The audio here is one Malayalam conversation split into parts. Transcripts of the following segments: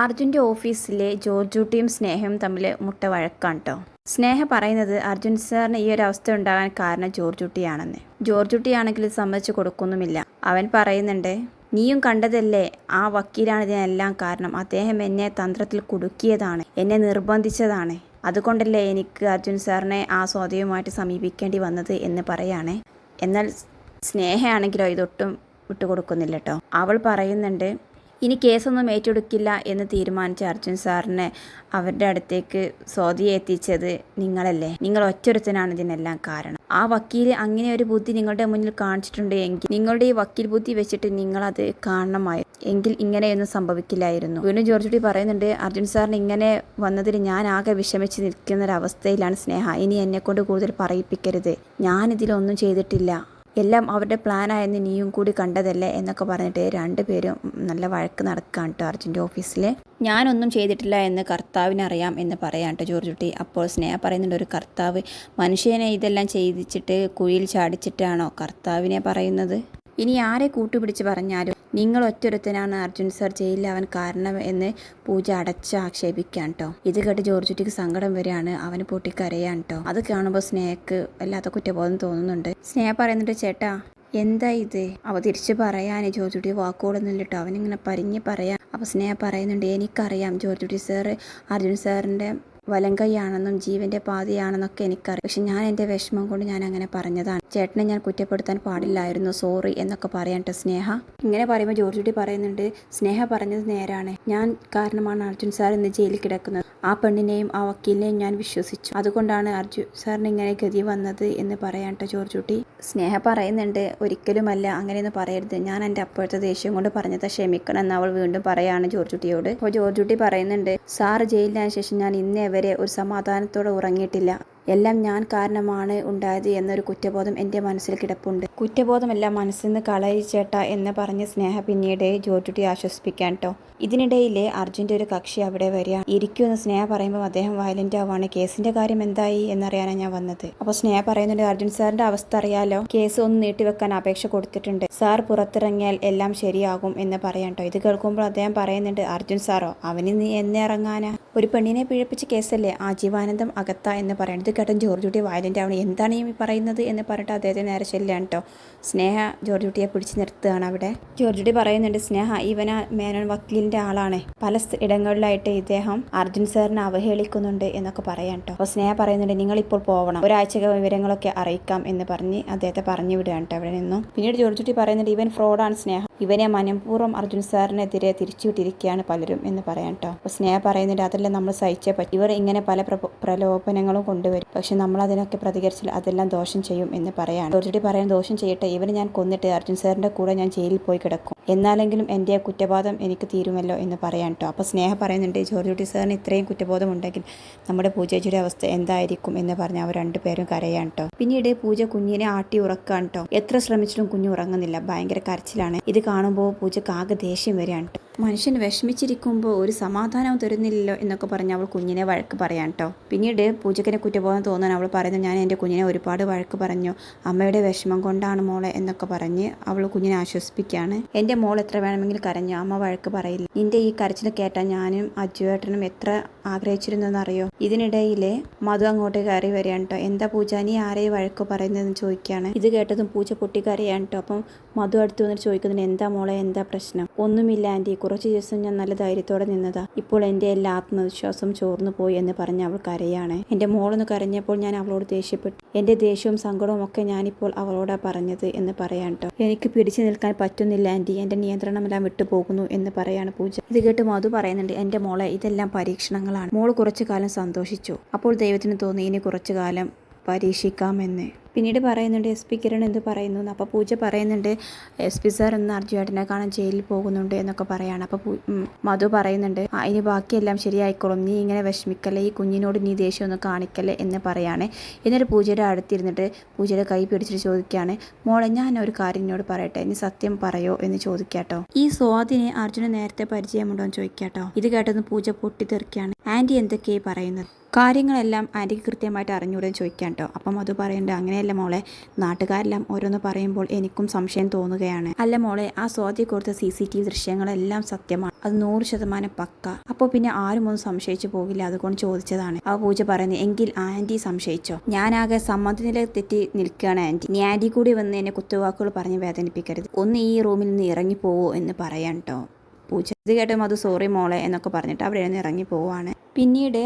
അർജുന്റെ ഓഫീസിലെ ജോർജുട്ടിയും സ്നേഹയും തമ്മിൽ മുട്ട വഴക്കാണ് കേട്ടോ സ്നേഹ പറയുന്നത് അർജുൻ സാറിന് ഈ ഒരു അവസ്ഥ ഉണ്ടാകാൻ കാരണം ജോർജുട്ടിയാണെന്ന്. ജോർജുട്ടിയാണെങ്കിൽ സമ്മതിച്ചു കൊടുക്കുന്നുമില്ല. അവൻ പറയുന്നുണ്ട് നീയും കണ്ടതല്ലേ ആ വക്കീലാണ് ഇതിനെല്ലാം കാരണം. അദ്ദേഹം എന്നെ തന്ത്രത്തിൽ കുടുക്കിയതാണ് എന്നെ നിർബന്ധിച്ചതാണ്. അതുകൊണ്ടല്ലേ എനിക്ക് അർജുൻ സാറിനെ ആ സ്വാധീനവുമായിട്ട് സമീപിക്കേണ്ടി വന്നത് എന്ന് പറയാണ്. എന്നാൽ സ്നേഹയാണെങ്കിലോ ഇതൊട്ടും വിട്ടുകൊടുക്കുന്നില്ല കേട്ടോ അവൾ പറയുന്നുണ്ട് ഇനി കേസൊന്നും ഏറ്റെടുക്കില്ല എന്ന് തീരുമാനിച്ച അർജുൻ സാറിനെ അവരുടെ അടുത്തേക്ക് സ്വാതിയെ എത്തിച്ചത് നിങ്ങളല്ലേ? നിങ്ങൾ ഒറ്റൊരുത്തനാണ് ഇതിനെല്ലാം കാരണം. ആ വക്കീൽ അങ്ങനെ ഒരു ബുദ്ധി നിങ്ങളുടെ മുന്നിൽ കാണിച്ചിട്ടുണ്ട് എങ്കിൽ നിങ്ങളുടെ ഈ വക്കീൽ ബുദ്ധി വെച്ചിട്ട് നിങ്ങളത് കാണണമായി. എങ്കിൽ ഇങ്ങനെയൊന്നും സംഭവിക്കില്ലായിരുന്നു. വീണ്ടും ജോർജുട്ടി പറയുന്നുണ്ട് അർജുൻ സാറിന് ഇങ്ങനെ വന്നതിൽ ഞാൻ ആകെ വിഷമിച്ച് നിൽക്കുന്ന ഒരവസ്ഥയിലാണ് സ്നേഹ. ഇനി എന്നെക്കൊണ്ട് കൂടുതൽ പറയിപ്പിക്കരുത്. ഞാനിതിലൊന്നും ചെയ്തിട്ടില്ല. എല്ലാം അവരുടെ പ്ലാനായിരുന്നു നീയും കൂടി കണ്ടതല്ലേ എന്നൊക്കെ പറഞ്ഞിട്ട് രണ്ടുപേരും നല്ല വഴക്ക് നടക്കുകയാണ് കേട്ടോ അർജുന്റെ ഓഫീസിൽ ഞാനൊന്നും ചെയ്തിട്ടില്ല എന്ന് കർത്താവിനറിയാം എന്ന് പറയാം കേട്ടോ ജോർജുട്ടി അപ്പോൾ സ്നേഹ പറയുന്നുണ്ട് ഒരു കർത്താവ് മനുഷ്യനെ ഇതെല്ലാം ചെയ്തിച്ചിട്ട് കുഴിയിൽ ചാടിച്ചിട്ടാണോ കർത്താവിനെ പറയുന്നത്? ഇനി ആരെ കൂട്ടുപിടിച്ച് പറഞ്ഞാലും നിങ്ങൾ ഒറ്റൊരുത്തനാണ് അർജുൻ സർ അവൻ കാരണം എന്ന് പൂജ അടച്ച് ആക്ഷേപിക്കാൻ കേട്ടോ ഇത് കേട്ട് ജോർജുട്ടിക്ക് സങ്കടം വരികയാണ്. അവന് പൊട്ടിക്കരയാൻ കേട്ടോ അത് കാണുമ്പോൾ സ്നേഹക്ക് വല്ലാത്ത കുറ്റബോധം തോന്നുന്നുണ്ട്. സ്നേഹ പറയുന്നുണ്ട് ചേട്ടാ എന്താ ഇത്? അവ തിരിച്ചു പറയാനേ ജോർജുട്ടി വാക്കുകളൊന്നും കേട്ടോ അവനിങ്ങനെ പരിഞ്ഞ് പറയാം. അപ്പോൾ സ്നേഹ പറയുന്നുണ്ട് എനിക്കറിയാം ജോർജുട്ടി സാറ് അർജുൻ സാറിന്റെ വലം കൈയാണെന്നും ജീവന്റെ പാതിയാണെന്നൊക്കെ എനിക്കറിയാം. പക്ഷെ ഞാൻ എന്റെ വിഷമം കൊണ്ട് ഞാൻ അങ്ങനെ പറഞ്ഞതാണ്. ചേട്ടനെ ഞാൻ കുറ്റപ്പെടുത്താൻ പാടില്ലായിരുന്നു. സോറി എന്നൊക്കെ പറയാട്ടോ സ്നേഹ. ഇങ്ങനെ പറയുമ്പോൾ ജോർജ് കുട്ടി പറയുന്നുണ്ട് സ്നേഹ പറഞ്ഞത് നേരാണ്. ഞാൻ കാരണമാണ് അർജുൻ സാർ ഇന്ന് ജയിലിൽ കിടക്കുന്നത്. ആ പെണ്ണിനെയും ആ വക്കീലിനെയും ഞാൻ വിശ്വസിച്ചു. അതുകൊണ്ടാണ് അർജുൻ സാറിന് ഇങ്ങനെ ഗതി വന്നത് എന്ന് പറയാട്ടോ ജോർജുട്ടി സ്നേഹ പറയുന്നുണ്ട് ഒരിക്കലുമല്ല അങ്ങനെയൊന്നും പറയരുത്. ഞാൻ എന്റെ അപ്പോഴത്തെ ദേഷ്യം കൊണ്ട് പറഞ്ഞത് ക്ഷമിക്കണം എന്ന് അവൾ വീണ്ടും പറയാണ് ജോർജ് കുട്ടിയോട്. അപ്പോൾ ജോർജ് കുട്ടി പറയുന്നുണ്ട് സാറ് ജയിലിലായ ശേഷം ഞാൻ ഇന്നേ വരെ ഒരു സമാധാനത്തോടെ ഉറങ്ങിയിട്ടില്ല. എല്ലാം ഞാൻ കാരണമാണ് ഉണ്ടായത് എന്നൊരു കുറ്റബോധം എന്റെ മനസ്സിൽ കിടപ്പുണ്ട്. കുറ്റബോധമെല്ലാം മനസ്സിൽ നിന്ന് കളയിച്ചേട്ട എന്ന് പറഞ്ഞ സ്നേഹ പിന്നീട് ജോർജുട്ടി ആശ്വസിപ്പിക്കാൻ കേട്ടോ ഇതിനിടയിലെ അർജുന്റെ ഒരു കക്ഷി അവിടെ വരിക. ഇരിക്കുമെന്ന് സ്നേഹ പറയുമ്പോൾ അദ്ദേഹം വയലന്റ് ആവുകയാണ് കേസിന്റെ കാര്യം എന്തായി എന്നറിയാനാണ് ഞാൻ വന്നത്. അപ്പോൾ സ്നേഹ പറയുന്നുണ്ട് അർജുൻ സാറിന്റെ അവസ്ഥ അറിയാലോ? കേസ് ഒന്ന് നീട്ടിവെക്കാൻ അപേക്ഷ കൊടുത്തിട്ടുണ്ട്. സാർ പുറത്തിറങ്ങിയാൽ എല്ലാം ശരിയാകും എന്ന് പറയാം കേട്ടോ ഇത് കേൾക്കുമ്പോൾ അദ്ദേഹം പറയുന്നുണ്ട് അർജുൻ സാറോ അവന് നീ എന്നെ ഇറങ്ങാനാ? ഒരു പെണ്ണിനെ പിഴപ്പിച്ച കേസല്ലേ ആജീവാനന്ദം അകത്ത എന്ന് പറയുന്നത്. ഇത് ജോർജ് ജോർജുട്ടി വയലന്റ് ആവണം. എന്താണ് ഈ പറയുന്നത് എന്ന് പറഞ്ഞിട്ട് അദ്ദേഹത്തെ നേരെ ചെല്ലാണ് കേട്ടോ സ്നേഹ ജോർജ് കുട്ടിയെ പിടിച്ചു നിർത്തുകയാണ് അവിടെ. ജോർജ് കുട്ടി പറയുന്നുണ്ട് സ്നേഹ ഇവന മേനോൻ വക്കീലിന്റെ ആളാണ്. പല ഇടങ്ങളിലായിട്ട് ഇദ്ദേഹം അർജുൻ സാറിനെ അവഹേളിക്കുന്നുണ്ട് എന്നൊക്കെ പറയാം കേട്ടോ അപ്പോൾ സ്നേഹ പറയുന്നുണ്ട് നിങ്ങൾ ഇപ്പോൾ പോകണം ഒരാഴ്ച വിവരങ്ങളൊക്കെ അറിയിക്കാം എന്ന് പറഞ്ഞ് അദ്ദേഹത്തെ പറഞ്ഞു വിടുകയാണ് കേട്ടോ അവിടെ നിന്നും. പിന്നീട് ജോർജ് കുട്ടി പറയുന്നുണ്ട് ഇവൻ ഫ്രോഡാണ് സ്നേഹ. ഇവനെ മനഃപൂർവം അർജുൻ സാറിനെതിരെ തിരിച്ചുവിട്ടിരിക്കുകയാണ് പലരും എന്ന് പറയാം കേട്ടോ അപ്പോൾ സ്നേഹ പറയുന്നുണ്ട് അതെല്ലാം നമ്മൾ സഹിച്ചേ പറ്റും. ഇവർ ഇങ്ങനെ പല പ്രലോഭനങ്ങളും കൊണ്ടുവരും. പക്ഷെ നമ്മൾ അതിനൊക്കെ പ്രതികരിച്ചാൽ അതെല്ലാം ദോഷം ചെയ്യും എന്ന് പറയാണ്. ജോർജടി പറയാൻ ദോഷം ചെയ്യട്ടെ ഇവന് ഞാൻ കൊന്നിട്ട് അർജുൻ സാറിന്റെ കൂടെ ഞാൻ ജയിലിൽ പോയി കിടക്കും. എന്നാലെങ്കിലും എന്റെ കുറ്റബോധം എനിക്ക് തീരുമല്ലോ എന്ന് പറയാൻ കേട്ടോ അപ്പോൾ സ്നേഹ പറയുന്നുണ്ട് ജോർജുട്ടി സാറിന് ഇത്രയും കുറ്റബോധം ഉണ്ടെങ്കിൽ നമ്മുടെ പൂജയുടെ അവസ്ഥ എന്തായിരിക്കും? എന്ന് പറഞ്ഞ് അവർ രണ്ടുപേരും കരയാൻ കേട്ടോ പിന്നീട് പൂജ കുഞ്ഞിനെ ആട്ടി ഉറക്കാൻ കേട്ടോ എത്ര ശ്രമിച്ചിട്ടും കുഞ്ഞ് ഉറങ്ങുന്നില്ല ഭയങ്കര കരച്ചിലാണ്. ഇത് കാണുമ്പോൾ പൂജക്ക് ആകെ ദേഷ്യം വരികയാണ് ട്ടോ. മനുഷ്യൻ വിഷമിച്ചിരിക്കുമ്പോൾ ഒരു സമാധാനവും തരുന്നില്ലല്ലോ എന്നൊക്കെ പറഞ്ഞ് അവൾ കുഞ്ഞിനെ വഴക്ക് പറയാൻ കേട്ടോ പിന്നീട് പൂജക്കിനെ കുറ്റബോധം തോന്നാൻ അവൾ പറയുന്നത് ഞാൻ എന്റെ കുഞ്ഞിനെ ഒരുപാട് വഴക്ക് പറഞ്ഞു. അമ്മയുടെ വിഷമം കൊണ്ടാണ് മോളെ എന്നൊക്കെ പറഞ്ഞ് അവൾ കുഞ്ഞിനെ ആശ്വസിപ്പിക്കുകയാണ്. എന്റെ മോൾ എത്ര വേണമെങ്കിലും കരഞ്ഞു. അമ്മ വഴക്ക് പറയില്ല. നിന്റെ ഈ കരച്ചിൽ കേട്ടാൽ ഞാനും അജുവേട്ടനും എത്ര ആഗ്രഹിച്ചിരുന്നെന്നറിയോ? ഇതിനിടയിലെ മധു അങ്ങോട്ട് കയറി വരികയാണ് കേട്ടോ എന്താ പൂജ നീ ആരെയും വഴക്ക് പറയുന്നതെന്ന് ചോദിക്കുകയാണ്? ഇത് കേട്ടതും പൂജ പൊട്ടിക്കരയാണ് കേട്ടോ അപ്പം മധു അടുത്ത് വന്നിട്ട് ചോദിക്കുന്നതിന് എന്താ മോളെ എന്താ പ്രശ്നം? ഒന്നുമില്ല ആന്റി. കുറച്ച് ദിവസം ഞാൻ നല്ല ധൈര്യത്തോടെ നിന്നതാ. ഇപ്പോൾ എന്റെ എല്ലാ ആത്മവിശ്വാസം ചോർന്നു പോയി എന്ന് പറഞ്ഞ് അവൾ കരയാണ്. എന്റെ മോളൊന്ന് കരഞ്ഞപ്പോൾ ഞാൻ അവളോട് ദേഷ്യപ്പെട്ടു. എന്റെ ദേഷ്യവും സങ്കടവും ഒക്കെ ഞാനിപ്പോൾ അവളോടാ പറഞ്ഞത് എന്ന് പറയാൻ കേട്ടോ എനിക്ക് പിടിച്ചു നിൽക്കാൻ പറ്റുന്നില്ല ആന്റി. എന്റെ നിയന്ത്രണമെല്ലാം വിട്ടുപോകുന്നു എന്ന് പറയാണ് പൂജ. ഇത് കേട്ട് മധു പറയുന്നുണ്ട് എന്റെ മോളെ ഇതെല്ലാം പരീക്ഷണങ്ങളാണ്. മോൾ കുറച്ചു കാലം സന്തോഷിച്ചു. അപ്പോൾ ദൈവത്തിന് തോന്നി ഇനി കുറച്ചു കാലം പരീക്ഷിക്കാമെന്ന്. പിന്നീട് പറയുന്നുണ്ട് എസ് പി കിരൺ എന്ത് പറയുന്നു? എന്ന്. അപ്പോൾ പൂജ പറയുന്നുണ്ട് എസ് പി സാർ എന്ന് അർജുവേട്ടനെ കാണാൻ ജയിലിൽ പോകുന്നുണ്ട് എന്നൊക്കെ പറയാണ്. അപ്പോൾ മധു പറയുന്നുണ്ട് "ആ, ഇനി ബാക്കിയെല്ലാം ശരിയായിക്കോളും. നീ ഇങ്ങനെ വിഷമിക്കല്ലേ? ഈ കുഞ്ഞിനോട് നീ ദേഷ്യമൊന്നും കാണിക്കല്ലേ? എന്ന് പറയാണ്. എന്നിട്ട് പൂജയുടെ അടുത്തിരുന്നിട്ട് പൂജയുടെ കൈ പിടിച്ചിട്ട് ചോദിക്കുകയാണ് മോളെ ഞാൻ ഒരു കാര്യം എന്നോട് പറയട്ടെ? നീ സത്യം പറയോ? എന്ന് ചോദിക്കാട്ടോ. ഈ സ്വാതിനെ അർജുന നേരത്തെ പരിചയമുണ്ടോ എന്ന് ചോദിക്കാട്ടോ. ഇത് കേട്ടെന്ന് പൂജ പൊട്ടിത്തെറിക്കുകയാണ് ആന്റി എന്തൊക്കെയായി പറയുന്നത്? കാര്യങ്ങളെല്ലാം ആന്റിക്ക് കൃത്യമായിട്ട് അറിഞ്ഞൂടെ ചോദിക്കാം കേട്ടോ. അപ്പം അത് പറയണ്ട. അങ്ങനെയല്ല മോളെ. നാട്ടുകാരെല്ലാം ഓരോന്ന് പറയുമ്പോൾ എനിക്കും സംശയം തോന്നുകയാണ്. അല്ല മോളെ ആ സ്വാതി കൊടുത്ത സി സി ടി വി ദൃശ്യങ്ങളെല്ലാം സത്യമാണ്. അത് നൂറ് ശതമാനം പക്ക. അപ്പോൾ പിന്നെ ആരും ഒന്നും സംശയിച്ചു പോകില്ല. അതുകൊണ്ട് ചോദിച്ചതാണ്. ആ പൂജ പറയുന്നത് എങ്കിൽ ആന്റി സംശയിച്ചോ? ഞാനാകെ സമ്മതനില തെറ്റി നിൽക്കുകയാണ് ആന്റി. നീ ആന്റി കൂടി വന്ന് എന്നെ കുത്തുവാക്കുകൾ പറഞ്ഞ് വേദനിപ്പിക്കരുത്. ഒന്ന് ഈ റൂമിൽ നിന്ന് ഇറങ്ങിപ്പോവോ എന്ന് പറയാൻ കേട്ടോ. പൂജ ഇത് കേട്ട് അത് സോറി മോളെ എന്നൊക്കെ പറഞ്ഞിട്ട് അവിടെ നിന്ന് ഇറങ്ങി പോവാണ്. പിന്നീട്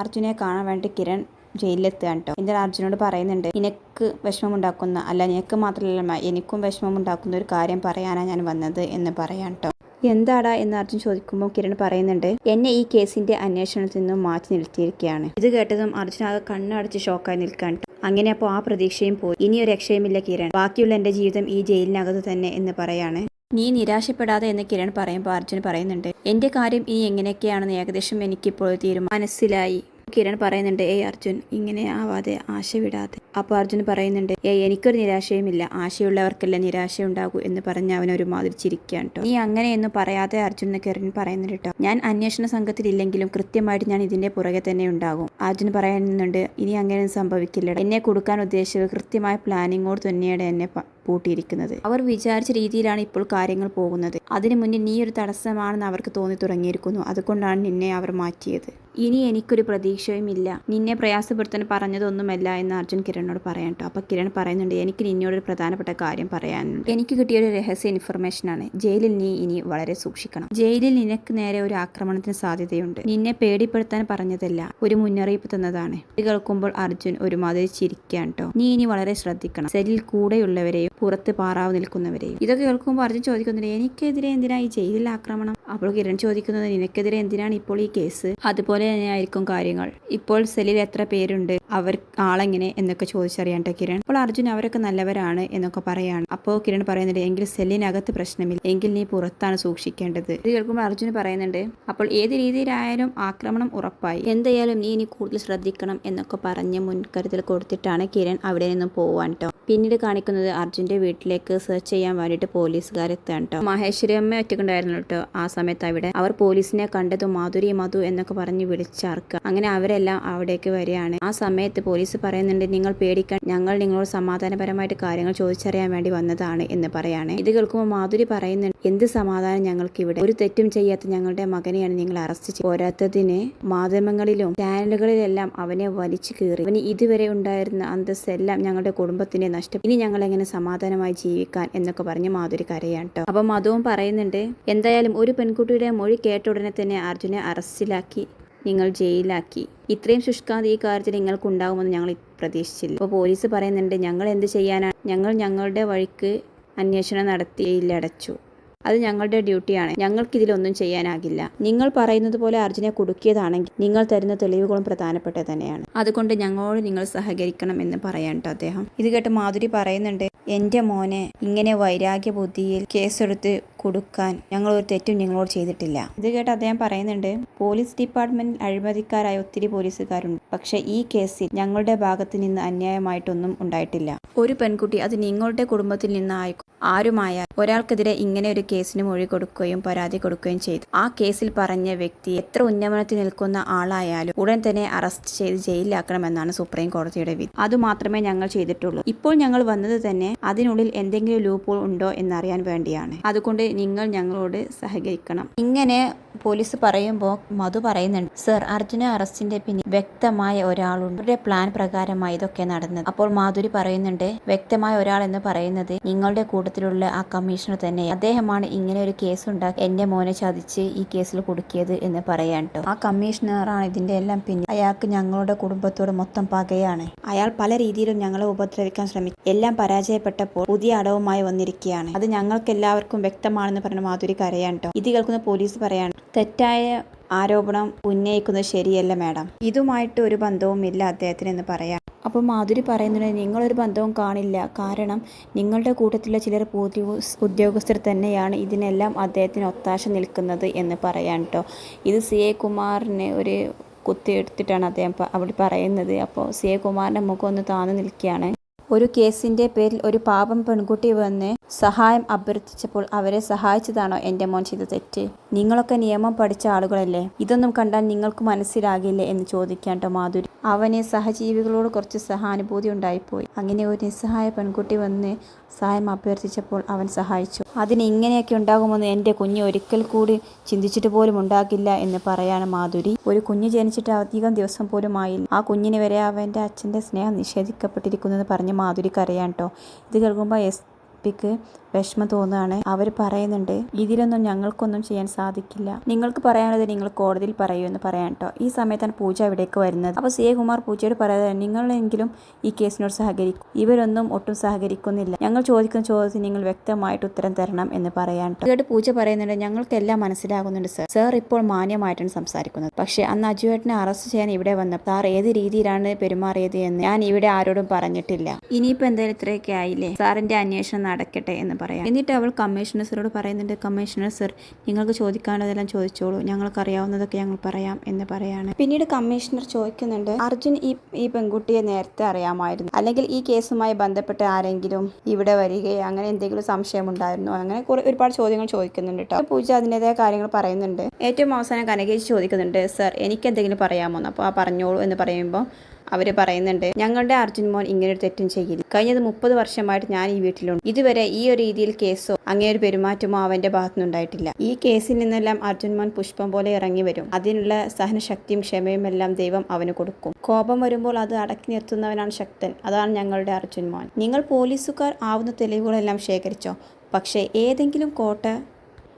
അർജുനെ കാണാൻ വേണ്ടി കിരൺ ജയിലിലെത്തുകയാണ് കേട്ടോ എന്നിട്ട് അർജുനോട് പറയുന്നുണ്ട് നിനക്ക് വിഷമമുണ്ടാക്കുന്ന അല്ല നിനക്ക് മാത്രമല്ല എനിക്കും വിഷമമുണ്ടാക്കുന്ന ഒരു കാര്യം പറയാനാണ് ഞാൻ വന്നത് എന്ന് പറയാൻ കേട്ടോ എന്താടാ? എന്ന് അർജുൻ ചോദിക്കുമ്പോൾ കിരൺ പറയുന്നുണ്ട് എന്നെ ഈ കേസിന്റെ അന്വേഷണത്തിൽ നിന്നും മാറ്റി നിർത്തിയിരിക്കുകയാണ്. ഇത് കേട്ടതും അർജുൻ ആകെ കണ്ണടച്ച് ഷോക്കായി നിൽക്കാൻ അങ്ങനെ അപ്പോൾ ആ പ്രതീക്ഷയും പോയി. ഇനി ഒരു രക്ഷയുമില്ല കിരൺ. ബാക്കിയുള്ള എന്റെ ജീവിതം ഈ ജയിലിനകത്ത് തന്നെ എന്ന് പറയാണ്. നീ നിരാശപ്പെടാതെ എന്ന് കിരൺ പറയുമ്പോൾ അർജുൻ പറയുന്നുണ്ട് എന്റെ കാര്യം ഇനി എങ്ങനെയൊക്കെയാണെന്ന് ഏകദേശം എനിക്കിപ്പോൾ തീരുമാനം. മനസ്സിലായി. കിരൺ പറയുന്നുണ്ട് ഏയ് അർജുൻ ഇങ്ങനെ ആവാതെ ആശ വിടാതെ. അപ്പോൾ അർജുൻ പറയുന്നുണ്ട് ഏയ് എനിക്കൊരു നിരാശയുമില്ല. ആശയുള്ളവർക്കല്ലേ നിരാശ ഉണ്ടാകൂ എന്ന് പറഞ്ഞ് അവൻ ഒരുമാതിരി ചിരിക്കുകയാണ് കേട്ടോ നീ അങ്ങനെയൊന്നും പറയാതെ അർജുൻ എന്ന് കിരൺ പറയുന്നുണ്ട് കേട്ടോ ഞാൻ അന്വേഷണ സംഘത്തിലില്ലെങ്കിലും കൃത്യമായിട്ട് ഞാൻ ഇതിന്റെ പുറകെ തന്നെ ഉണ്ടാകും. അർജുൻ പറയുന്നുണ്ട് ഇനി അങ്ങനെയൊന്നും സംഭവിക്കില്ല എന്നെ കൊടുക്കാൻ ഉദ്ദേശിച്ചത് കൃത്യമായ പ്ലാനിങ്ങോട് തന്നെയാണ് എന്നെ പൂട്ടിയിരിക്കുന്നത്. അവർ വിചാരിച്ച രീതിയിലാണ് ഇപ്പോൾ കാര്യങ്ങൾ പോകുന്നത്. അതിനു മുന്നിൽ നീ ഒരു തടസ്സമാണെന്ന് അവർക്ക് തോന്നി തുടങ്ങിയിരിക്കുന്നു. അതുകൊണ്ടാണ് നിന്നെ അവർ മാറ്റിയത്. ഇനി എനിക്കൊരു പ്രതീക്ഷയും ഇല്ല. നിന്നെ പ്രയാസപ്പെടുത്താൻ പറഞ്ഞതൊന്നുമല്ല എന്ന് അർജുൻ കിരണിനോട് പറയാൻ കേട്ടോ അപ്പോൾ കിരൺ പറയുന്നുണ്ട് എനിക്ക് നിന്നോട് ഒരു പ്രധാനപ്പെട്ട കാര്യം പറയാനുണ്ട്. എനിക്ക് കിട്ടിയ ഒരു രഹസ്യ ഇൻഫർമേഷൻ ആണ്. ജയിലിൽ നീ ഇനി വളരെ സൂക്ഷിക്കണം. ജയിലിൽ നിനക്ക് നേരെ ഒരു ആക്രമണത്തിന് സാധ്യതയുണ്ട്. നിന്നെ പേടിപ്പെടുത്താൻ പറഞ്ഞതല്ല ഒരു മുന്നറിയിപ്പ് തന്നതാണ്. ഇത് കേൾക്കുമ്പോൾ അർജുൻ ഒരുമാതിരി ചിരിക്കാൻ കേട്ടോ നീ ഇനി വളരെ ശ്രദ്ധിക്കണം. സെല്ലിൽ കൂടെയുള്ളവരെയും പുറത്ത് പാറാവ് നിൽക്കുന്നവരെയും. ഇതൊക്കെ കേൾക്കുമ്പോൾ അർജുൻ ചോദിക്കുന്നുണ്ട് എനിക്കെതിരെ എന്തിനാ ഈ ജയിലിൽ ആക്രമണം? അപ്പോൾ കിരൺ ചോദിക്കുന്നത് നിനക്കെതിരെ എന്തിനാണ് ഇപ്പോൾ ഈ കേസ്? അതുപോലെ തന്നെയായിരിക്കും കാര്യങ്ങൾ. ഇപ്പോൾ സെല്ലിൽ എത്ര പേരുണ്ട്? അവർ ആളെങ്ങനെ എന്നൊക്കെ ചോദിച്ചറിയാൻ കിരൺ. അപ്പോൾ അർജുൻ അവരൊക്കെ നല്ലവരാണ് എന്നൊക്കെ പറയാണ്. അപ്പോൾ കിരൺ പറയുന്നുണ്ട് എങ്കിൽ സെല്ലിനകത്ത് പ്രശ്നമില്ല. എങ്കിൽ നീ പുറത്താണ് സൂക്ഷിക്കേണ്ടത്. ഇത് കേൾക്കുമ്പോൾ അർജുൻ പറയുന്നുണ്ട് അപ്പോൾ ഏത് രീതിയിലായാലും ആക്രമണം ഉറപ്പായി. എന്തായാലും നീ ഇനി കൂടുതൽ ശ്രദ്ധിക്കണം എന്നൊക്കെ പറഞ്ഞ് മുൻകരുതൽ കൊടുത്തിട്ടാണ് കിരൺ അവിടെ നിന്നും പോവാൻ കേട്ടോ പിന്നീട് കാണിക്കുന്നത് അർജുന്റെ വീട്ടിലേക്ക് സെർച്ച് ചെയ്യാൻ വേണ്ടിയിട്ട് പോലീസുകാരെത്താണ് കേട്ടോ മഹേശ്വരി അമ്മ ഒറ്റക്കുണ്ടായിരുന്നു കേട്ടോ ആ സമയത്ത് അവിടെ. അവർ പോലീസിനെ കണ്ടതും മാധുരി മധു എന്നൊക്കെ പറഞ്ഞ് വിളിച്ചാർക്കുക. അങ്ങനെ അവരെല്ലാം അവിടേക്ക് വരികയാണ്. ആ സമയത്ത് പോലീസ് പറയുന്നുണ്ട് നിങ്ങൾ പേടിക്കാൻ ഞങ്ങൾ നിങ്ങളോട് സമാധാനപരമായിട്ട് കാര്യങ്ങൾ ചോദിച്ചറിയാൻ വേണ്ടി വന്നതാണ് എന്ന് പറയാണ്. ഇത് കേൾക്കുമ്പോൾ മാധുരി പറയുന്നുണ്ട് എന്ത് സമാധാനം ഞങ്ങൾക്ക് ഇവിടെ ഒരു തെറ്റും ചെയ്യാത്ത ഞങ്ങളുടെ മകനെയാണ് നിങ്ങൾ അറസ്റ്റ് ചെയ്ത് പോരാത്തതിന് മാധ്യമങ്ങളിലും ചാനലുകളിലെല്ലാം അവനെ വലിച്ചു കീറി. അവന് ഇതുവരെ ഉണ്ടായിരുന്ന അന്തസ്സെല്ലാം ഞങ്ങളുടെ കുടുംബത്തിനെ നഷ്ടം. ഇനി ഞങ്ങൾ എങ്ങനെ സമാധാനമായി ജീവിക്കാൻ? എന്നൊക്കെ പറഞ്ഞ് മാധുരി കരയാണ് കേട്ടോ. അപ്പൊ മധുവും പറയുന്നുണ്ട് എന്തായാലും ഒരു പെൺകുട്ടിയുടെ മൊഴി കേട്ട ഉടനെ തന്നെ അർജുനെ അറസ്റ്റിലാക്കി. നിങ്ങൾ ജയിലാക്കി ഇത്രയും ശുഷ്കാന്തി ഈ കാര്യത്തിൽ നിങ്ങൾക്കുണ്ടാകുമെന്ന് ഞങ്ങൾ പ്രതീക്ഷിച്ചില്ല. അപ്പോൾ പോലീസ് പറയുന്നുണ്ട് ഞങ്ങൾ എന്ത് ചെയ്യാനാണ് ഞങ്ങൾ ഞങ്ങളുടെ വഴിക്ക് അന്വേഷണം നടത്തി ജയിലടച്ചു അത് ഞങ്ങളുടെ ഡ്യൂട്ടിയാണ്. ഞങ്ങൾക്കിതിലൊന്നും ചെയ്യാനാകില്ല. നിങ്ങൾ പറയുന്നത് പോലെ അർജുനെ കുടുക്കിയതാണെങ്കിൽ നിങ്ങൾ തരുന്ന തെളിവുകളും പ്രധാനപ്പെട്ടത് തന്നെയാണ്. അതുകൊണ്ട് ഞങ്ങളോട് നിങ്ങൾ സഹകരിക്കണം എന്ന് പറയാൻ ട്ടോ അദ്ദേഹം. ഇത് കേട്ട് മാധുരി പറയുന്നുണ്ട് എന്റെ മോനെ ഇങ്ങനെ വൈരാഗ്യ ബുദ്ധിയിൽ കേസെടുത്ത് കൊടുക്കാൻ ഞങ്ങൾ ഒരു തെറ്റും നിങ്ങളോട് ചെയ്തിട്ടില്ല. ഇത് കേട്ട് അദ്ദേഹം പറയുന്നുണ്ട് പോലീസ് ഡിപ്പാർട്ട്മെന്റിൽ അഴിമതിക്കാരായ ഒത്തിരി പോലീസുകാരുണ്ട്. പക്ഷേ ഈ കേസിൽ ഞങ്ങളുടെ ഭാഗത്ത് നിന്ന് അന്യായമായിട്ടൊന്നും ഉണ്ടായിട്ടില്ല. ഒരു പെൺകുട്ടി അത് നിങ്ങളുടെ കുടുംബത്തിൽ നിന്നായി ആരുമായാൽ ഒരാൾക്കെതിരെ ഇങ്ങനെ ഒരു കേസിന് മൊഴി കൊടുക്കുകയും പരാതി കൊടുക്കുകയും ചെയ്തു. ആ കേസിൽ പറഞ്ഞ വ്യക്തി എത്ര ഉന്നമനത്തിൽ നിൽക്കുന്ന ആളായാലും ഉടൻ തന്നെ അറസ്റ്റ് ചെയ്ത് ജയിലിലാക്കണമെന്നാണ് സുപ്രീം കോടതിയുടെ വിധി. അതുമാത്രമേ ഞങ്ങൾ ചെയ്തിട്ടുള്ളൂ. ഇപ്പോൾ ഞങ്ങൾ വന്നത് തന്നെ അതിനുള്ളിൽ എന്തെങ്കിലും ലൂപ്പോൾ ഉണ്ടോ എന്നറിയാൻ വേണ്ടിയാണ്. അതുകൊണ്ട് നിങ്ങൾ ഞങ്ങളോട് സഹകരിക്കണം. ഇങ്ങനെ പോലീസ് പറയുമ്പോൾ മധു പറയുന്നുണ്ട് സർ അർജുന അറസ്റ്റിന്റെ പിന്നിൽ വ്യക്തമായ ഒരാളുണ്ട്. അവരുടെ പ്ലാൻ പ്രകാരമായി ഇതൊക്കെ നടന്നത്. അപ്പോൾ മാധുരി പറയുന്നുണ്ട് വ്യക്തമായ ഒരാൾ എന്ന് പറയുന്നത് നിങ്ങളുടെ കൂട്ടത്തിലുള്ള ആ കമ്മീഷണർ തന്നെ അദ്ദേഹമാണ് ഇങ്ങനെ ഒരു കേസ് ഉണ്ടാക്കി എന്റെ മോനെ ചതിച്ച് ഈ കേസിൽ കുടുക്കിയത് എന്ന് പറയാൻ കേട്ടോ ആ കമ്മീഷണറാണ് ഇതിന്റെ എല്ലാം പിന്നിൽ. അയാൾക്ക് ഞങ്ങളുടെ കുടുംബത്തോട് മൊത്തം പകയാണ്. അയാൾ പല രീതിയിലും ഞങ്ങളെ ഉപദ്രവിക്കാൻ ശ്രമിച്ചു. എല്ലാം പരാജയപ്പെട്ടപ്പോൾ പുതിയ അടവുമായി വന്നിരിക്കുകയാണ്. അത് ഞങ്ങൾക്ക് എല്ലാവർക്കും വ്യക്തമാണെന്ന് പറഞ്ഞ മാധുരി കരയാൻ കേട്ടോ ഇത് കേൾക്കുന്ന പോലീസ് പറയാണ് തെറ്റായ ആരോപണം ഉന്നയിക്കുന്നത് ശരിയല്ല മാഡം. ഇതുമായിട്ട് ഒരു ബന്ധവും ഇല്ല അദ്ദേഹത്തിന് എന്ന് പറയാം അപ്പോൾ മാധുരി പറയുന്നത് നിങ്ങളൊരു ബന്ധവും കാണില്ല. കാരണം നിങ്ങളുടെ കൂട്ടത്തിലെ ചിലർ ഉദ്യോഗ- ഉദ്യോഗസ്ഥർ തന്നെയാണ് ഇതിനെല്ലാം അദ്ദേഹത്തിന് ഒത്താശ നിൽക്കുന്നത് എന്ന് പറയാൻ കേട്ടോ ഇത് സി എ കുമാറിന് ഒരു കുത്തിയെടുത്തിട്ടാണ് അദ്ദേഹം അവിടെ പറയുന്നത്. അപ്പോൾ സി എ കുമാറിന്റെ മുഖം ഒന്ന് താന്നു നിൽക്കുകയാണ്. ഒരു കേസിന്റെ പേരിൽ ഒരു പാപം പെൺകുട്ടി വന്ന് സഹായം അഭ്യർത്ഥിച്ചപ്പോൾ അവരെ സഹായിച്ചതാണോ എന്റെ മോൻ ചെയ്ത തെറ്റ്? നിങ്ങളൊക്കെ നിയമം പഠിച്ച ആളുകളല്ലേ? ഇതൊന്നും കണ്ടാൽ നിങ്ങൾക്ക് മനസ്സിലാകില്ലേ എന്ന് ചോദിക്കാൻ ട്ടോ മാധുരി. അവന് സഹജീവികളോട് കുറച്ച് സഹാനുഭൂതി ഉണ്ടായിപ്പോയി. അങ്ങനെ ഒരു നിസ്സഹായ പെൺകുട്ടി വന്ന് സഹായം അഭ്യർത്ഥിച്ചപ്പോൾ അവൻ സഹായിച്ചു. അതിന് ഇങ്ങനെയൊക്കെ ഉണ്ടാകുമെന്ന് എന്റെ കുഞ്ഞ് ഒരിക്കൽ കൂടി ചിന്തിച്ചിട്ട് പോലും ഉണ്ടാകില്ല എന്ന് പറയാണ് മാധുരി. ഒരു കുഞ്ഞ് ജനിച്ചിട്ട് അധികം ദിവസം പോലും ആയില്ല. ആ കുഞ്ഞിന് വരെ അവന്റെ അച്ഛന്റെ സ്നേഹം നിഷേധിക്കപ്പെട്ടിരിക്കുന്നു എന്ന് പറഞ്ഞ് മാധുരി കരയാൻ കേട്ടോ ഇത് കേൾക്കുമ്പോൾ എസ് പിക്ക് വിഷമം തോന്നുകയാണ്. അവർ പറയുന്നുണ്ട് ഇതിലൊന്നും ഞങ്ങൾക്കൊന്നും ചെയ്യാൻ സാധിക്കില്ല. നിങ്ങൾക്ക് പറയാനുള്ളത് നിങ്ങൾ കോടതിയിൽ പറയൂ എന്ന് പറയാൻ കേട്ടോ ഈ സമയത്താണ് പൂജ അവിടേക്ക് വരുന്നത്. അപ്പോൾ സി എ കുമാർ പൂജയോട് പറയാതെ നിങ്ങളെങ്കിലും ഈ കേസിനോട് സഹകരിക്കും. ഇവരൊന്നും ഒട്ടും സഹകരിക്കുന്നില്ല. ഞങ്ങൾ ചോദിക്കുന്ന ചോദ്യത്തിന് നിങ്ങൾ വ്യക്തമായിട്ട് ഉത്തരം തരണം എന്ന് പറയാൻ കേട്ടോ പൂജ പറയുന്നുണ്ട് ഞങ്ങൾക്കെല്ലാം മനസ്സിലാകുന്നുണ്ട് സർ. സർ ഇപ്പോൾ മാന്യമായിട്ടാണ് സംസാരിക്കുന്നത്. പക്ഷേ അന്ന് അജുവേട്ടനെ അറസ്റ്റ് ചെയ്യാൻ ഇവിടെ വന്ന സാർ ഏത് രീതിയിലാണ് പെരുമാറിയത് എന്ന് ഞാൻ ഇവിടെ ആരോടും പറഞ്ഞിട്ടില്ല. ഇനിയിപ്പോൾ എന്തായാലും ഇത്രയൊക്കെ ആയില്ലേ? സാറിന്റെ അന്വേഷണം നടക്കട്ടെ എന്ന് പറയാം. എന്നിട്ട് അവൾ കമ്മീഷണർ സറോട് പറയുന്നുണ്ട് കമ്മീഷണർ സർ നിങ്ങൾക്ക് ചോദിക്കാനുള്ളതെല്ലാം ചോദിച്ചോളൂ. ഞങ്ങൾക്ക് അറിയാവുന്നതൊക്കെ ഞങ്ങൾ പറയാം എന്ന് പറയാണ്. പിന്നീട് കമ്മീഷണർ ചോദിക്കുന്നുണ്ട് അർജുൻ ഈ ഈ പെൺകുട്ടിയെ നേരത്തെ അറിയാമായിരുന്നു. അല്ലെങ്കിൽ ഈ കേസുമായി ബന്ധപ്പെട്ട് ആരെങ്കിലും ഇവിടെ വരികയോ അങ്ങനെ എന്തെങ്കിലും സംശയം ഉണ്ടായിരുന്നോ അങ്ങനെ ഒരുപാട് ചോദ്യങ്ങൾ ചോദിക്കുന്നുണ്ട് കേട്ടോ. പൂജ അതിന്റെതായ കാര്യങ്ങൾ പറയുന്നുണ്ട്. ഏറ്റവും അവസാനം കനകേശി ചോദിക്കുന്നുണ്ട് സർ എനിക്ക് എന്തെങ്കിലും പറയാമോ? അപ്പോൾ ആ പറഞ്ഞോളൂ എന്ന് പറയുമ്പോൾ അവർ പറയുന്നുണ്ട് ഞങ്ങളുടെ അർജുൻ മോൻ ഇങ്ങനെ ഒരു തെറ്റും ചെയ്യില്ല. കഴിഞ്ഞത് മുപ്പത് വർഷമായിട്ട് ഞാൻ ഈ വീട്ടിലുണ്ട്. ഇതുവരെ ഈ ഒരു രീതിയിൽ കേസോ അങ്ങനെ ഒരു പെരുമാറ്റമോ അവന്റെ ഭാഗത്തുനിന്നുണ്ടായിട്ടില്ല. ഈ കേസിൽ നിന്നെല്ലാം അർജുൻ മോൻ പുഷ്പം പോലെ ഇറങ്ങി വരും. അതിനുള്ള സഹനശക്തിയും ക്ഷമയും എല്ലാം ദൈവം അവന് കൊടുക്കും. കോപം വരുമ്പോൾ അത് അടക്കി നിർത്തുന്നവനാണ് ശക്തൻ. അതാണ് ഞങ്ങളുടെ അർജുൻ മോൻ. നിങ്ങൾ പോലീസുകാർ ആവുന്ന തെളിവുകളെല്ലാം ശേഖരിച്ചോ? പക്ഷേ ഏതെങ്കിലും കോട്ട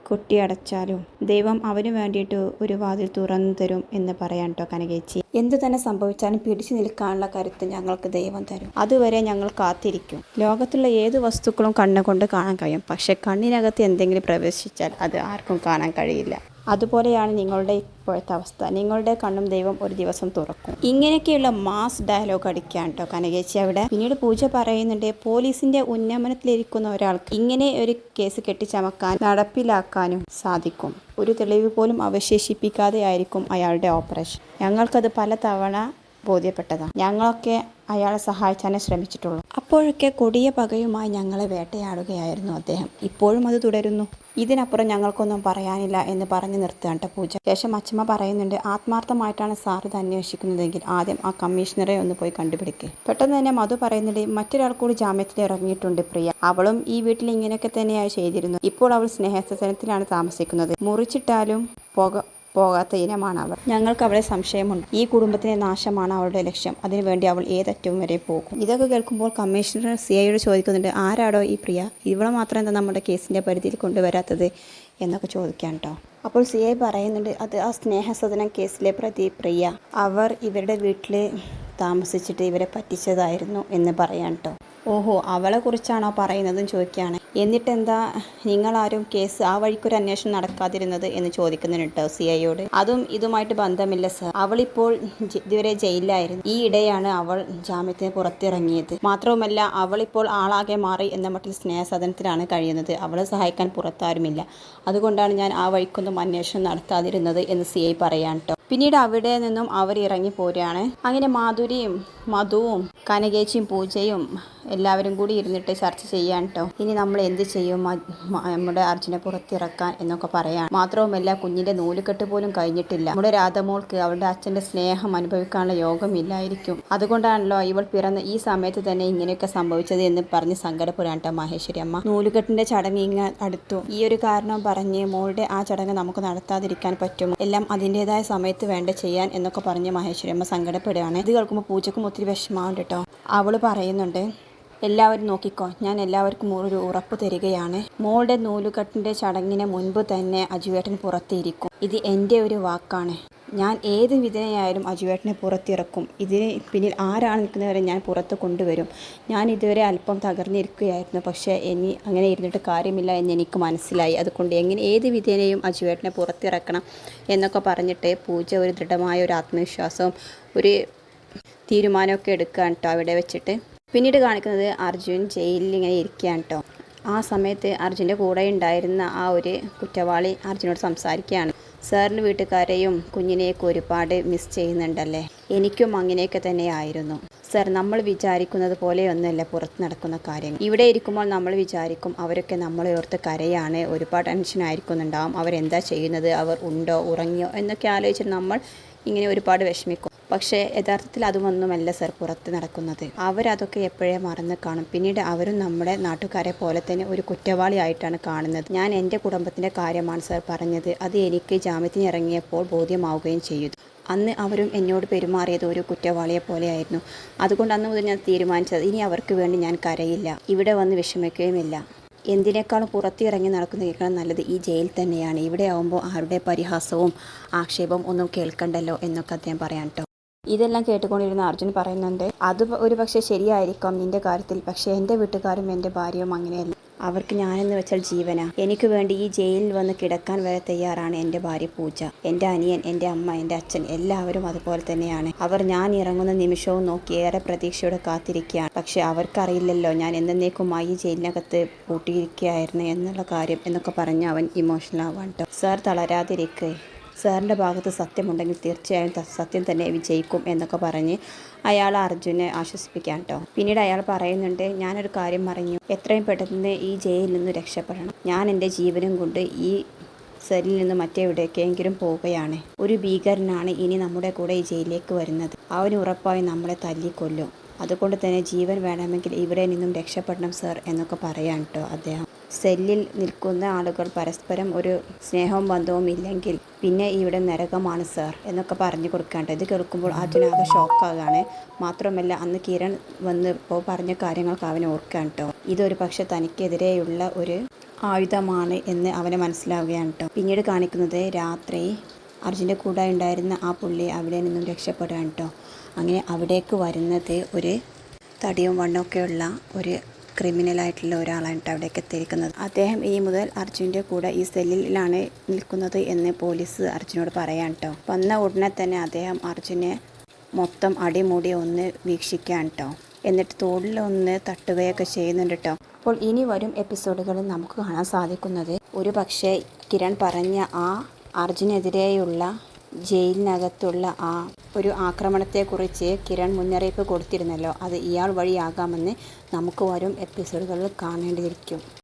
കൊട്ടിയടച്ചാലും ദൈവം അവന് വേണ്ടിയിട്ട് ഒരു വാതിൽ തുറന്നു തരും എന്ന് പറയാൻ കേട്ടോ കനകേച്ചി. എന്തു തന്നെ സംഭവിച്ചാലും പിടിച്ചു നിൽക്കാനുള്ള കരുത്ത് ഞങ്ങൾക്ക് ദൈവം തരും. അതുവരെ ഞങ്ങൾ കാത്തിരിക്കും. ലോകത്തുള്ള ഏത് വസ്തുക്കളും കണ്ണുകൊണ്ട് കാണാൻ കഴിയും. പക്ഷെ കണ്ണിനകത്ത് എന്തെങ്കിലും പ്രവേശിച്ചാൽ അത് ആർക്കും കാണാൻ കഴിയില്ല. അതുപോലെയാണ് നിങ്ങളുടെ ഇപ്പോഴത്തെ അവസ്ഥ. നിങ്ങളുടെ കണ്ണും ദൈവം ഒരു ദിവസം തുറക്കും. ഇങ്ങനെയൊക്കെയുള്ള മാസ് ഡയലോഗ് അടിക്കാൻ കേട്ടോ കനകേച്ചി അവിടെ. പിന്നീട് പൂജ പറയുന്നുണ്ട് പോലീസിന്റെ ഉന്നമനത്തിലിരിക്കുന്ന ഒരാൾക്ക് ഇങ്ങനെ ഒരു കേസ് കെട്ടിച്ചമക്കാൻ നടപ്പിലാക്കാനും സാധിക്കും. ഒരു തെളിവ് പോലും അവശേഷിപ്പിക്കാതെ ആയിരിക്കും അയാളുടെ ഓപ്പറേഷൻ ഞങ്ങൾക്കത് പലതവണ ബോധ്യപ്പെട്ടതാണ്. ഞങ്ങളൊക്കെ അയാളെ സഹായിച്ചാനേ ശ്രമിച്ചിട്ടുള്ളൂ. അപ്പോഴൊക്കെ കൊടിയ പകയുമായി ഞങ്ങളെ വേട്ടയാടുകയായിരുന്നു അദ്ദേഹം. ഇപ്പോഴും അത് തുടരുന്നു. ഇതിനപ്പുറം ഞങ്ങൾക്കൊന്നും പറയാനില്ല എന്ന് പറഞ്ഞു നിർത്തുകയാണ് പൂജ. ശേഷം അച്ഛമ്മ പറയുന്നുണ്ട് ആത്മാർത്ഥമായിട്ടാണ് സാർ ഇത് അന്വേഷിക്കുന്നതെങ്കിൽ ആദ്യം ആ കമ്മീഷണറെ ഒന്ന് പോയി കണ്ടുപിടിക്കുക പെട്ടെന്ന് തന്നെ മധു പറയുന്നുണ്ട് മറ്റൊരാൾ കൂടി ജാമ്യത്തിൽ ഇറങ്ങിയിട്ടുണ്ട് പ്രിയ. അവളും ഈ വീട്ടിൽ ഇങ്ങനെയൊക്കെ തന്നെയായി ചെയ്തിരുന്നു. ഇപ്പോൾ അവൾ സ്നേഹസനത്തിലാണ് താമസിക്കുന്നത്. മുറിച്ചിട്ടാലും പോക പോകാത്ത ഇനമാണ് അവർ. ഞങ്ങൾക്ക് അവളെ സംശയമുണ്ട്. ഈ കുടുംബത്തിന്റെ നാശമാണ് അവളുടെ ലക്ഷ്യം. അതിനുവേണ്ടി അവൾ ഏതറ്റവും വരെ പോകും. ഇതൊക്കെ കേൾക്കുമ്പോൾ കമ്മീഷണർ സി ഐയോട് ചോദിക്കുന്നുണ്ട് ആരാടോ ഈ പ്രിയ? ഇവിടെ മാത്രം എന്താ നമ്മുടെ കേസിന്റെ പരിധിയിൽ കൊണ്ടുവരാത്തത്? എന്നൊക്കെ ചോദിക്കാൻ കേട്ടോ. അപ്പോൾ സി ഐ പറയുന്നുണ്ട് അത് ആ സ്നേഹസദനം കേസിലെ പ്രതി പ്രിയ. അവർ ഇവരുടെ വീട്ടിൽ താമസിച്ചിട്ട് ഇവരെ പറ്റിച്ചതായിരുന്നു എന്ന് പറയാൻ കേട്ടോ ഓഹോ അവളെ കുറിച്ചാണോ പറയുന്നതെന്ന് ചോദിക്കുകയാണ്. എന്നിട്ടെന്താ നിങ്ങളാരും കേസ് ആ വഴിക്കൊരു അന്വേഷണം നടക്കാതിരുന്നത് എന്ന് ചോദിക്കുന്നുണ്ട് സി ഐയോട്. അതും ഇതുമായിട്ട് ബന്ധമില്ല സർ. അവളിപ്പോൾ ഇതുവരെ ജയിലിലായിരുന്നു. ഈ ഇടെയാണ് അവൾ ജാമ്യത്തിന് പുറത്തിറങ്ങിയത്. മാത്രവുമല്ല അവളിപ്പോൾ ആളാകെ മാറി എന്ന മട്ടിൽ സ്നേഹസദനത്തിലാണ് കഴിയുന്നത്. അവളെ സഹായിക്കാൻ പുറത്താരുമില്ല. അതുകൊണ്ടാണ് ഞാൻ ആ വഴിക്കൊന്നും അന്വേഷണം നടത്താതിരുന്നത് എന്ന് സി ഐ പറയാൻ കേട്ടോ പിന്നീട് അവിടെ നിന്നും അവർ ഇറങ്ങി പോരുകയാണ് അങ്ങനെ മാധുരിയും മധുവും കനകേച്ചിയും പൂജയും എല്ലാവരും കൂടി ഇരുന്നിട്ട് ചർച്ച ചെയ്യാൻ കേട്ടോ ഇനി നമ്മൾ എന്ത് ചെയ്യും? നമ്മുടെ അർജുനെ പുറത്തിറക്കാൻ എന്നൊക്കെ പറയാം മാത്രവുമല്ല കുഞ്ഞിന്റെ നൂലുകെട്ട് പോലും കഴിഞ്ഞിട്ടില്ല. നമ്മുടെ രാധമോൾക്ക് അവളുടെ അച്ഛന്റെ സ്നേഹം അനുഭവിക്കാനുള്ള യോഗമില്ലായിരിക്കും അതുകൊണ്ടാണല്ലോ ഇവൾ പിറന്ന ഈ സമയത്ത് തന്നെ ഇങ്ങനെയൊക്കെ സംഭവിച്ചത് എന്ന് പറഞ്ഞ് സങ്കടപ്പെടാൻ കേട്ടോ മഹേശ്വരി അമ്മ. നൂലുകെട്ടിന്റെ ചടങ്ങ് ഇങ്ങനെ അടുത്തു. ഈ ഒരു കാരണം പറഞ്ഞ് മോളുടെ ആ ചടങ്ങ് നമുക്ക് നടത്താതിരിക്കാൻ പറ്റുമോ എല്ലാം അതിന്റെതായ സമയത്ത് വേണ്ട ചെയ്യാൻ എന്നൊക്കെ പറഞ്ഞ് മഹേശ്വരി അമ്മ സങ്കടപ്പെടുകയാണ്. ഇത് കേൾക്കുമ്പോൾ പൂജക്കും ഒത്തിരി വിഷമമുണ്ട് കേട്ടോ അവൾ പറയുന്നുണ്ട് എല്ലാവരും നോക്കിക്കോ. ഞാൻ എല്ലാവർക്കും ഒരു ഉറപ്പ് തരികയാണ്. മോളുടെ നൂലുകെട്ടിന്റെ ചടങ്ങിന് മുൻപ് തന്നെ അജുവേട്ടൻ പുറത്തിരിക്കും. ഇത് എന്റെ ഒരു വാക്കാണ്. ഞാൻ ഏത് വിധേനയായാലും അജുവേട്ടനെ പുറത്തിറക്കും. ഇതിന് പിന്നിൽ ആരാണ് നിൽക്കുന്നവരെ ഞാൻ പുറത്ത് കൊണ്ടുവരും. ഞാൻ ഇതുവരെ അല്പം തകർന്നിരിക്കുകയായിരുന്നു. പക്ഷേ ഇനി അങ്ങനെ ഇരുന്നിട്ട് കാര്യമില്ല എന്ന് എനിക്ക് മനസ്സിലായി. അതുകൊണ്ട് എങ്ങനെ ഏത് വിധേനയും അജുവേട്ടനെ പുറത്തിറക്കണം എന്നൊക്കെ പറഞ്ഞിട്ട് പൂജ ഒരു ദൃഢമായ ഒരു ആത്മവിശ്വാസവും ഒരു തീരുമാനമൊക്കെ എടുക്കുകയാണ് കേട്ടോ അവിടെ വെച്ചിട്ട് പിന്നീട് കാണിക്കുന്നത് അർജുൻ ജയിലിൽ ഇങ്ങനെ ഇരിക്കുകയാണ് കേട്ടോ ആ സമയത്ത് അർജുന്റെ കൂടെ ഉണ്ടായിരുന്ന ആ ഒരു കുറ്റവാളി അർജുനോട് സംസാരിക്കുകയാണ്. സാറിന്റെ വീട്ടുകാരെയും കുഞ്ഞിനെയൊക്കെ ഒരുപാട് മിസ് ചെയ്യുന്നുണ്ടല്ലേ? എനിക്കും അങ്ങനെയൊക്കെ തന്നെയായിരുന്നു. സർ നമ്മൾ വിചാരിക്കുന്നത് പോലെയൊന്നുമല്ല പുറത്ത് നടക്കുന്ന കാര്യങ്ങൾ. ഇവിടെ ഇരിക്കുമ്പോൾ നമ്മൾ വിചാരിക്കും അവരൊക്കെ നമ്മളെ ഓർത്ത് കരയാണ്. ഒരുപാട് ടെൻഷൻ ആയിരിക്കുന്നുണ്ടാവും. അവരെന്താ ചെയ്യുന്നത്? അവർ ഉണ്ടോ? ഉറങ്ങിയോ? എന്നൊക്കെ ആലോചിച്ചിട്ട് നമ്മൾ ഇങ്ങനെ ഒരുപാട് വിഷമിക്കും. പക്ഷേ യഥാർത്ഥത്തിൽ അതുമൊന്നുമല്ല സർ പുറത്ത് നടക്കുന്നത്. അവരതൊക്കെ എപ്പോഴേ മറന്ന് കാണും. പിന്നീട് അവരും നമ്മുടെ നാട്ടുകാരെ പോലെ തന്നെ ഒരു കുറ്റവാളിയായിട്ടാണ് കാണുന്നത്. ഞാൻ എന്റെ കുടുംബത്തിന്റെ കാര്യമാണ് സർ പറഞ്ഞത്. അത് എനിക്ക് ജാമ്യത്തിന് ഇറങ്ങിയപ്പോൾ ബോധ്യമാവുകയും ചെയ്തു. അന്ന് അവരും എന്നോട് പെരുമാറിയത് ഒരു കുറ്റവാളിയെ പോലെയായിരുന്നു. അതുകൊണ്ട് അന്ന് മുതൽ ഞാൻ തീരുമാനിച്ചത് ഇനി അവർക്ക് വേണ്ടി ഞാൻ കരയില്ല. ഇവിടെ വന്ന് വിഷമിക്കുകയുമില്ല. എന്തിനേക്കാളും പുറത്തിറങ്ങി നടക്കുന്നതിനേക്കാളും നല്ലത് ഈ ജയിൽ തന്നെയാണ്. ഇവിടെ ആവുമ്പോൾ ആരുടെ പരിഹാസവും ആക്ഷേപവും ഒന്നും കേൾക്കണ്ടല്ലോ എന്നൊക്കെ അദ്ദേഹം പറയാൻ കേട്ടോ ഇതെല്ലാം കേട്ടുകൊണ്ടിരുന്ന അർജുൻ പറയുന്നുണ്ട് അത് ഒരു പക്ഷേ ശരിയായിരിക്കാം നിന്റെ കാര്യത്തിൽ പക്ഷേ എന്റെ വീട്ടുകാരും എന്റെ ഭാര്യയും അങ്ങനെയല്ല. അവർക്ക് ഞാനെന്ന് വെച്ചാൽ ജീവന. എനിക്ക് വേണ്ടി ഈ ജയിലിൽ വന്ന് കിടക്കാൻ വരെ തയ്യാറാണ് എന്റെ ഭാര്യ പൂജ. എന്റെ അനിയൻ എന്റെ അമ്മ എന്റെ അച്ഛൻ എല്ലാവരും അതുപോലെ തന്നെയാണ്. അവർ ഞാൻ ഇറങ്ങുന്ന നിമിഷവും നോക്കി ഏറെ പ്രതീക്ഷയോടെ കാത്തിരിക്കുകയാണ്. പക്ഷെ അവർക്കറിയില്ലല്ലോ ഞാൻ എന്നേക്കുമായി ഈ ജയിലിനകത്ത് പൂട്ടിയിരിക്കുകയായിരുന്നു എന്നുള്ള കാര്യം എന്നൊക്കെ പറഞ്ഞ് അവൻ ഇമോഷണൽ ആവാൻ കേട്ടോ സാർ തളരാതിരിക്കുക സാറിന്റെ ഭാഗത്ത് സത്യമുണ്ടെങ്കിൽ തീർച്ചയായും സത്യം തന്നെ വിജയിക്കും എന്നൊക്കെ പറഞ്ഞ് അയാൾ അർജുനെ ആശ്വസിപ്പിക്കാൻ കേട്ടോ പിന്നീട് അയാൾ പറയുന്നുണ്ട് ഞാനൊരു കാര്യം പറഞ്ഞു. എത്രയും പെട്ടെന്ന് ഈ ജയിലിൽ നിന്ന് രക്ഷപ്പെടണം. ഞാൻ എന്റെ ജീവനും കൊണ്ട് ഈ സെല്ലിൽ നിന്ന് മറ്റെവിടേക്കെങ്കിലും പോവുകയാണ്. ഒരു ഭീകരനാണ് ഇനി നമ്മുടെ കൂടെ ഈ ജയിലിലേക്ക് വരുന്നത്. അവൻ ഉറപ്പായി നമ്മളെ തല്ലിക്കൊല്ലും. അതുകൊണ്ട് തന്നെ ജീവൻ വേണമെങ്കിൽ ഇവിടെ നിന്നും രക്ഷപ്പെടണം സർ എന്നൊക്കെ പറയാൻ കേട്ടോ അദ്ദേഹം. സെല്ലിൽ നിൽക്കുന്ന ആളുകൾ പരസ്പരം ഒരു സ്നേഹവും ബന്ധവും ഇല്ലെങ്കിൽ പിന്നെ ഇവിടെ നരകമാണ് സർ എന്നൊക്കെ പറഞ്ഞു കൊടുക്കാണ്ട്. ഇത് കേൾക്കുമ്പോൾ അർജുനാകെ ഷോക്കാകാണ് മാത്രമല്ല അന്ന് കിരൺ വന്ന് ഇപ്പോൾ പറഞ്ഞ കാര്യങ്ങൾക്ക് അവൻ ഓർക്കാൻ കേട്ടോ. ഇതൊരു പക്ഷെ തനിക്കെതിരെയുള്ള ഒരു ആയുധമാണ് എന്ന് അവന് മനസ്സിലാവുകയാണ് കേട്ടോ. പിന്നീട് കാണിക്കുന്നത് രാത്രി അർജുന്റെ കൂടെ ഉണ്ടായിരുന്ന ആ പുള്ളി അവിടെ നിന്നും രക്ഷപ്പെടാൻ കേട്ടോ. അങ്ങനെ അവിടേക്ക് വരുന്നത് ഒരു തടിയും വണ്ണമൊക്കെയുള്ള ഒരു ക്രിമിനലായിട്ടുള്ള ഒരാളാണ് അവിടേക്ക് എത്തിയിരിക്കുന്നത്. അദ്ദേഹം ഇനി മുതൽ അർജുന്റെ കൂടെ ഈ സെല്ലിലാണ് നിൽക്കുന്നത് എന്ന് പോലീസ് അർജുനോട് പറയാൻ കേട്ടോ. വന്ന ഉടനെ തന്നെ അദ്ദേഹം അർജുനെ മൊത്തം അടിമൂടി ഒന്ന് വീക്ഷിക്കാൻ കേട്ടോ. എന്നിട്ട് തോളിലൊന്ന് തട്ടുകയൊക്കെ ചെയ്യുന്നുണ്ട് കേട്ടോ. അപ്പോൾ ഇനി വരും എപ്പിസോഡുകളിൽ നമുക്ക് കാണാൻ സാധിക്കുന്നത്. ഒരു പക്ഷേ കിരൺ പറഞ്ഞ ആ അർജുനെതിരെയുള്ള ജയിലിനകത്തുള്ള ആ ഒരു ആക്രമണത്തെക്കുറിച്ച് കിരൺ മുന്നറിയിപ്പ് കൊടുത്തിരുന്നല്ലോ. അത് ഇയാൾ വഴിയാകാമെന്ന് നമുക്ക് വരും എപ്പിസോഡുകളിൽ കാണേണ്ടിയിരിക്കും.